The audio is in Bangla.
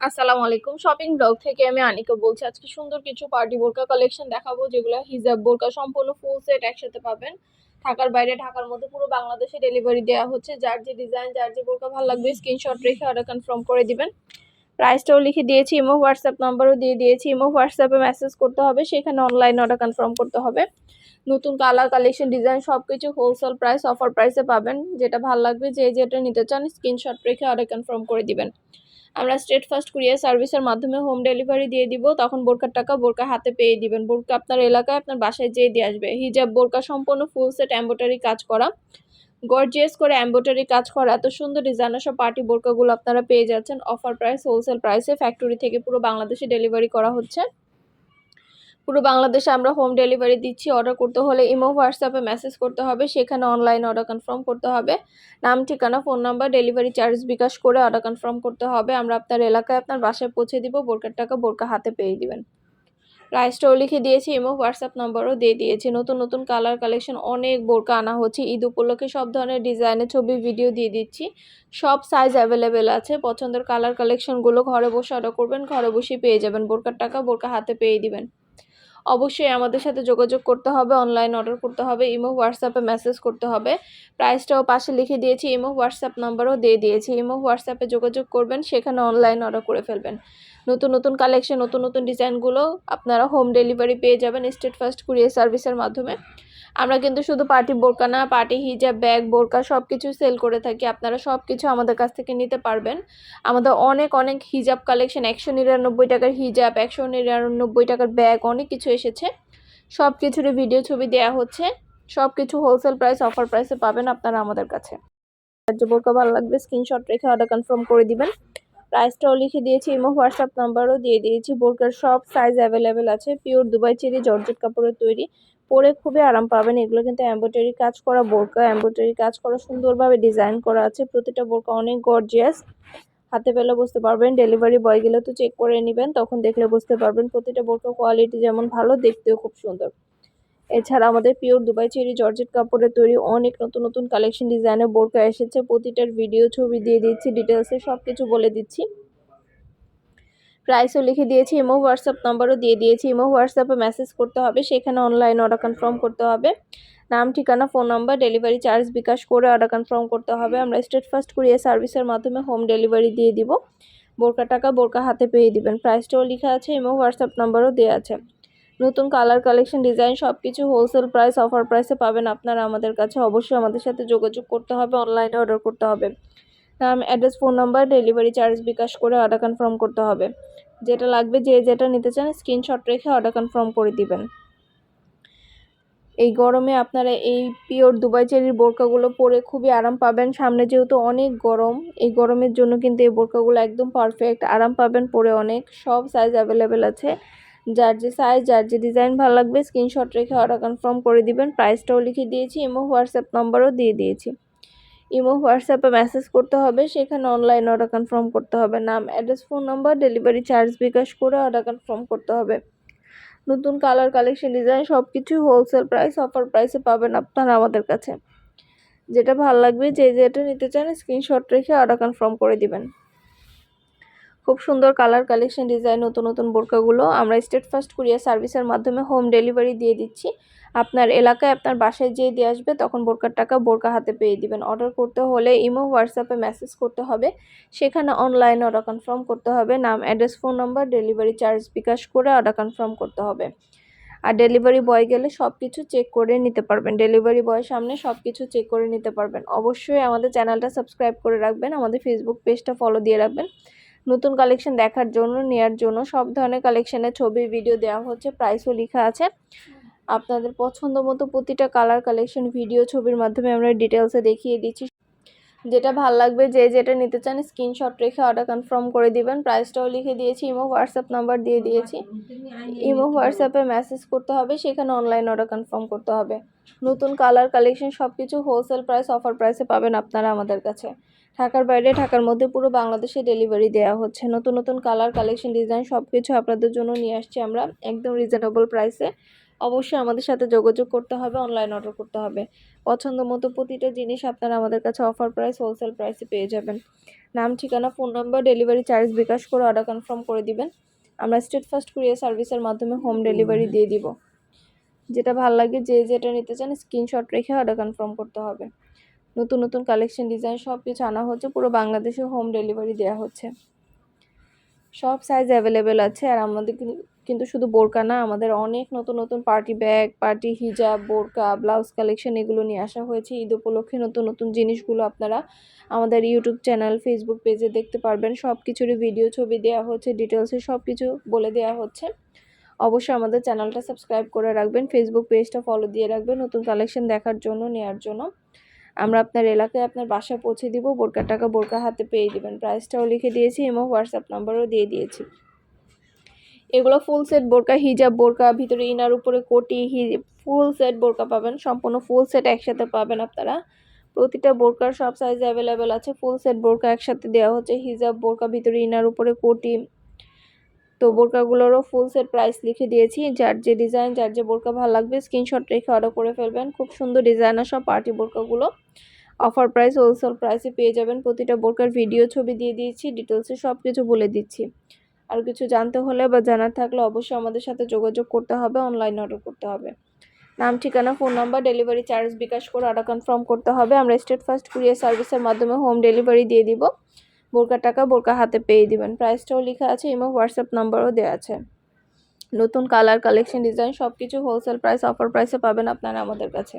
আসসালামু আলাইকুম। শপিং ব্লগ থেকে আমি আনিকা বলছি, আজকে সুন্দর কিছু পার্টি বোরকা কালেকশন দেখাবো, যেগুলো হিজাব বোরকা, সম্পূর্ণ ফুল সেট একসাথে পাবেন। ঢাকার বাইরে, ঢাকার মধ্যে পুরো বাংলাদেশে ডেলিভারি দেওয়া হচ্ছে। যার যে ডিজাইন যার যে বোরকা ভালো লাগবে স্ক্রিনশট রেখে অর্ডার কনফার্ম করে দিবেন। প্রাইসটাও লিখে দিয়েছি, ইমো হোয়াটসঅ্যাপ নাম্বারও দিয়ে দিয়েছি, ইমো হোয়াটসঅ্যাপে মেসেজ করতে হবে, সেখানে অনলাইন অর্ডার কনফার্ম করতে হবে। নতুন কালার কালেকশন ডিজাইন সব কিছু হোলসেল প্রাইস অফার প্রাইসে পাবেন। যেটা ভালো লাগবে, যে যেটা নিতে চান স্ক্রিনশট রেখে অর্ডার কনফার্ম করে দিবেন। আমরা স্ট্রেট ফার্স্ট কুরিয়ার সার্ভিসের মাধ্যমে হোম ডেলিভারি দিয়ে দিব, তখন বোরকার টাকা বোরকা হাতে পেয়ে দিবেন। বোরকা আপনার এলাকায়, আপনার বাসায় যেয়ে দিয়ে আসবে। হিজাব বোরকা সম্পূর্ণ ফুল সেট এম্বোটারি কাজ করা। গর্জিয়াস করে এম্বোটারি কাজ করা, এত সুন্দর ডিজাইনার সব পার্টি বোরকাগুলো আপনারা পেয়ে যাচ্ছেন। অফার প্রাইস হোলসেল প্রাইসে ফ্যাক্টরি থেকে পুরো বাংলাদেশে ডেলিভারি করা হচ্ছে। পুরো বাংলাদেশে আমরা হোম ডেলিভারি দিচ্ছি। অর্ডার করতে হলে ইমো হোয়াটসঅ্যাপে মেসেজ করতে হবে। সেখানে অনলাইন অর্ডার কনফার্ম করতে হবে। নাম, ঠিকানা phone number delivery charge bKash করে অর্ডার কনফার্ম করতে হবে। আমরা আপনার এলাকায় আপনার বাসায় পৌঁছে দিব। বোরকার টাকা বোরকা হাতে পেয়ে দিবেন। প্রাইসটাও লিখে দিয়েছি এবং হোয়াটসঅ্যাপ নম্বরও দিয়ে দিয়েছি। নতুন নতুন কালার কালেকশন অনেক বোরকা আনা হচ্ছে। ঈদ উপলক্ষে সব ধরনের ডিজাইনের ছবি ভিডিও দিয়ে দিচ্ছি। সব সাইজ অ্যাভেলেবেল আছে। পছন্দের কালার কালেকশনগুলো ঘরে বসে অর্ডার করবেন, ঘরে বসেই পেয়ে যাবেন। বোরকার টাকা বোরকা হাতে পেয়ে দিবেন। অবশ্যই আমাদের সাথে যোগাযোগ করতে হবে অনলাইন অর্ডার করতে হবে ইমো হোয়াটসঅ্যাপে মেসেজ করতে হবে। প্রাইসটাও পাশে লিখে দিয়েছি ইমো হোয়াটসঅ্যাপ নাম্বারও দিয়ে দিয়েছি। ইমো হোয়াটসঅ্যাপে যোগাযোগ করবেন, সেখানে অনলাইন অর্ডার করে ফেলবেন। নতুন নতুন কালেকশন নতুন নতুন ডিজাইনগুলো আপনারা হোম ডেলিভারি পেয়ে যাবেন স্টেট ফার্স্ট কুরিয়ার সার্ভিসের মাধ্যমে। আমরা কিন্তু শুধু পার্টি বোরকা না, পার্টি হিজাব, ব্যাগ, বোরকা সব কিছু সেল করে থাকি। আপনারা সব কিছু আমাদের কাছ থেকে নিতে পারবেন। আমাদের অনেক অনেক হিজাব কালেকশন একশো নিরানব্বই টাকার হিজাব, একশো নিরানব্বই টাকার ব্যাগ, অনেক কিছু এসেছে। সব কিছুরই ভিডিও ছবি দেওয়া হচ্ছে। সব কিছু হোলসেল প্রাইস অফার প্রাইসে পাবেন আপনারা আমাদের কাছে। বোরকা ভালো লাগবে স্ক্রিনশট রেখে অর্ডার কনফার্ম করে দিবেন। প্রাইসটাও লিখে দিয়েছি ইমো হোয়াটসঅ্যাপ নাম্বারও দিয়ে দিয়েছি। বোরকার সব সাইজ অ্যাভেলেবেল আছে। পিওর দুবাই চেরি জর্জেট কাপড়ের তৈরি। পরে খুবই আরাম পাবেন। এগুলো কিন্তু এম্ব্রয়ডারি কাজ করা বোরকা এম্ব্রয়ডারি কাজ করা সুন্দরভাবে ডিজাইন করা আছে। প্রতিটা বোরকা অনেক গর্জিয়াস হাতে পেলে বুঝতে পারবেন ডেলিভারি বয় গেলে তো চেক করে নেবেন, তখন দেখলে বুঝতে পারবেন প্রতিটা বোরকা কোয়ালিটি যেমন ভালো, দেখতেও খুব সুন্দর। এছাড়া আমাদের পিওর দুবাই চেরি জর্জেট কাপড়ের তৈরি অনেক নতুন নতুন কালেকশন ডিজাইনের বোরকা এসেছে। প্রতিটার ভিডিও ছবি দিয়ে দিচ্ছি ডিটেলসে সব কিছু বলে দিচ্ছি। প্রাইসও লিখে দিয়েছি, ইমো হোয়াটসঅ্যাপ নাম্বারও দিয়ে দিয়েছি, ইমো হোয়াটসঅ্যাপে মেসেজ করতে হবে, সেখানে অনলাইন অর্ডার কনফার্ম করতে হবে। নাম, ঠিকানা phone number delivery charge bKash করে অর্ডার কনফার্ম করতে হবে। আমরা স্টেট ফার্স্ট কুরিয়ার সার্ভিসের মাধ্যমে হোম ডেলিভারি দিয়ে দিব। বোরকা টাকা বোরকা হাতে পেয়ে দিবেন। প্রাইসটাও লেখা আছে, ইমো হোয়াটসঅ্যাপ নাম্বারও দেওয়া আছে। নতুন কালার কালেকশন ডিজাইন সব কিছু হোলসেল প্রাইস অফার প্রাইসে পাবেন আপনারা আমাদের কাছে। অবশ্যই আমাদের সাথে যোগাযোগ করতে হবে অনলাইনে অর্ডার করতে হবে। নাম address phone number delivery charge bKash করে অর্ডার কনফার্ম করতে হবে। যেটা লাগবে যে যেটা নিতে চান স্ক্রিনশট রেখে অর্ডার কনফার্ম করে দিবেন। এই গরমে আপনারা এই পিওর দুবাই চেরির বোরকাগুলো পরে খুবই আরাম পাবেন। সামনে যেহেতু অনেক গরম, এই গরমের জন্য কিন্তু এই বোরকাগুলো একদম পারফেক্ট আরাম পাবেন পরে অনেক। সব সাইজ অ্যাভেলেবেল আছে। যার যে সাইজ যার যে ডিজাইন ভালো লাগবে স্ক্রিনশট রেখে অর্ডার কনফার্ম করে দিবেন। প্রাইসটাও লিখে দিয়েছি এবং হোয়াটসঅ্যাপ নাম্বারও দিয়ে দিয়েছি। ইমো, হোয়াটসঅ্যাপে মেসেজ করতে হবে, সেখানে অনলাইন অর্ডার কনফার্ম করতে হবে। নাম address phone number delivery charge bKash করে অর্ডার কনফার্ম করতে হবে। নতুন কালার কালেকশন ডিজাইন সব কিছুই হোলসেল প্রাইস অফার প্রাইসে পাবেন আপনারা আমাদের কাছে। যেটা ভালো লাগবে, যে যেটা নিতে চান স্ক্রিনশট রেখে অর্ডার কনফার্ম করে দিবেন। খুব সুন্দর কালার কালেকশন ডিজাইন নতুন নতুন বোরকাগুলো। আমরা স্টেট ফার্স্ট কুরিয়ার সার্ভিসের মাধ্যমে হোম ডেলিভারি দিয়ে দিচ্ছি। আপনার এলাকায় আপনার বাসায় যেয়ে দিয়ে আসবে, তখন বোরকার টাকা বোরকা হাতে পেয়ে দিবেন। অর্ডার করতে হলে ইমো হোয়াটসঅ্যাপে মেসেজ করতে হবে। সেখানে অনলাইন অর্ডার কনফার্ম করতে হবে। নাম address phone number delivery charge bKash করে অর্ডার কনফার্ম করতে হবে। আর ডেলিভারি বয় গেলে সব কিছু চেক করে নিতে পারবেন। ডেলিভারি বয়ের সামনে সব কিছু চেক করে নিতে পারবেন। অবশ্যই আমাদের চ্যানেলটা সাবস্ক্রাইব করে রাখবেন। আমাদের ফেসবুক পেজটা ফলো দিয়ে রাখবেন। নতুন কালেকশন দেখার জন্য, নেয়ার জন্য সব ধরনের কালেকশনের ছবি ভিডিও দেওয়া হচ্ছে প্রাইসও লেখা আছে। আপনাদের পছন্দ মতো প্রতিটা কালার কালেকশন ভিডিও ছবির মাধ্যমে আমরা ডিটেলসে দেখিয়ে দিচ্ছি। যেটা ভালো লাগবে, যে যেটা নিতে চান স্ক্রিনশট রেখে অর্ডার কনফার্ম করে দিবেন। প্রাইসটাও লিখে দিয়েছি ইমো হোয়াটসঅ্যাপ নাম্বার দিয়ে দিয়েছি। ইমো হোয়াটসঅ্যাপে মেসেজ করতে হবে, সেখানে অনলাইন অর্ডার কনফার্ম করতে হবে। নতুন কালার কালেকশন সব কিছু হোলসেল প্রাইস অফার প্রাইসে পাবেন আপনারা আমাদের কাছে। ঢাকার বাইরে, ঢাকার মধ্যে পুরো বাংলাদেশে ডেলিভারি দেওয়া হচ্ছে। নতুন নতুন কালার কালেকশন ডিজাইন সব কিছু আপনাদের জন্য নিয়ে আসছি আমরা, একদম রিজনেবল প্রাইসে অবশ্যই আমাদের সাথে যোগাযোগ করতে হবে অনলাইন অর্ডার করতে হবে। পছন্দ মতো প্রতিটা জিনিস আপনারা আমাদের কাছে অফার প্রাইস হোলসেল প্রাইসে পেয়ে যাবেন। নাম, ঠিকানা phone number delivery charge bKash করে অর্ডার কনফার্ম করে দিবেন। আমরা স্টেট ফার্স্ট কুরিয়ার সার্ভিসের মাধ্যমে হোম ডেলিভারি দিয়ে দিব। যেটা ভালো লাগে, যে যেটা নিতে চান স্ক্রিনশট রেখে অর্ডার কনফার্ম করতে হবে। নতুন নতুন কালেকশন ডিজাইন সব কিছু আনা হচ্ছে, পুরো বাংলাদেশে হোম ডেলিভারি দেওয়া হচ্ছে। সব সাইজ অ্যাভেলেবেল আছে আর আমাদের কিন্তু শুধু বোরকা না, আমাদের অনেক নতুন নতুন পার্টি ব্যাগ পার্টি হিজাব বোরকা ব্লাউজ কালেকশন এগুলো নিয়ে আসা হয়েছে। ঈদ উপলক্ষে নতুন নতুন জিনিসগুলো আপনারা আমাদের ইউটিউব চ্যানেল ফেসবুক পেজে দেখতে পারবেন। সব কিছুরই ভিডিও ছবি দেওয়া হচ্ছে ডিটেলসে সব কিছু বলে দেওয়া হচ্ছে। অবশ্যই আমাদের চ্যানেলটা সাবস্ক্রাইব করে রাখবেন ফেসবুক পেজটা ফলো দিয়ে রাখবেন, নতুন কালেকশন দেখার জন্য নেওয়ার জন্য। আমরা আপনার এলাকায় আপনার বাসায় পৌঁছে দিব, বোরকার টাকা বোরকা হাতে পেয়ে দিবেন। প্রাইসটাও লিখে দিয়েছি, এবং হোয়াটসঅ্যাপ নাম্বারও দিয়ে দিয়েছি। এগুলো ফুল সেট বোরকা হিজাব বোরকা, ভিতরে ইনার উপরে কোটি ফুল সেট বোরকা পাবেন, সম্পূর্ণ ফুল সেট একসাথে পাবেন আপনারা। প্রতিটা বোরকার সব সাইজ অ্যাভেলেবেল আছে ফুল সেট বোরকা একসাথে দেওয়া হচ্ছে হিজাব বোরকা, ভিতরে ইনার উপরে কোটি। তো বোরকাগুলোরও ফুল সেট প্রাইস লিখে দিয়েছি, যার যে ডিজাইন যার যে বোরকা ভালো লাগবে স্ক্রিনশট রেখে অর্ডার করে ফেলবেন। খুব সুন্দর ডিজাইনার সব পার্টি বোরকাগুলো। অফার প্রাইস হোলসেল প্রাইসে পেয়ে যাবেন, প্রতিটা বোরকার ভিডিও ছবি দিয়ে দিয়েছি ডিটেলসে সব কিছু বলে দিচ্ছি। আর কিছু জানতে হলে বা জানার থাকলে অবশ্যই আমাদের সাথে যোগাযোগ করতে হবে অনলাইন অর্ডার করতে হবে। নাম, ঠিকানা phone number delivery charge bKash করে অর্ডার কনফার্ম করতে হবে। আমরা স্টেট ফার্স্ট কুরিয়ার সার্ভিসের মাধ্যমে হোম ডেলিভারি দিয়ে দিব। বোরকার টাকা বোরকা হাতে পেয়ে দিবেন। প্রাইসটাও লেখা আছে এবং হোয়াটসঅ্যাপ নাম্বারও দেওয়া আছে। নতুন কালার কালেকশন ডিজাইন সব কিছু হোলসেল প্রাইস অফার প্রাইসে পাবেন আপনারা আমাদের কাছে।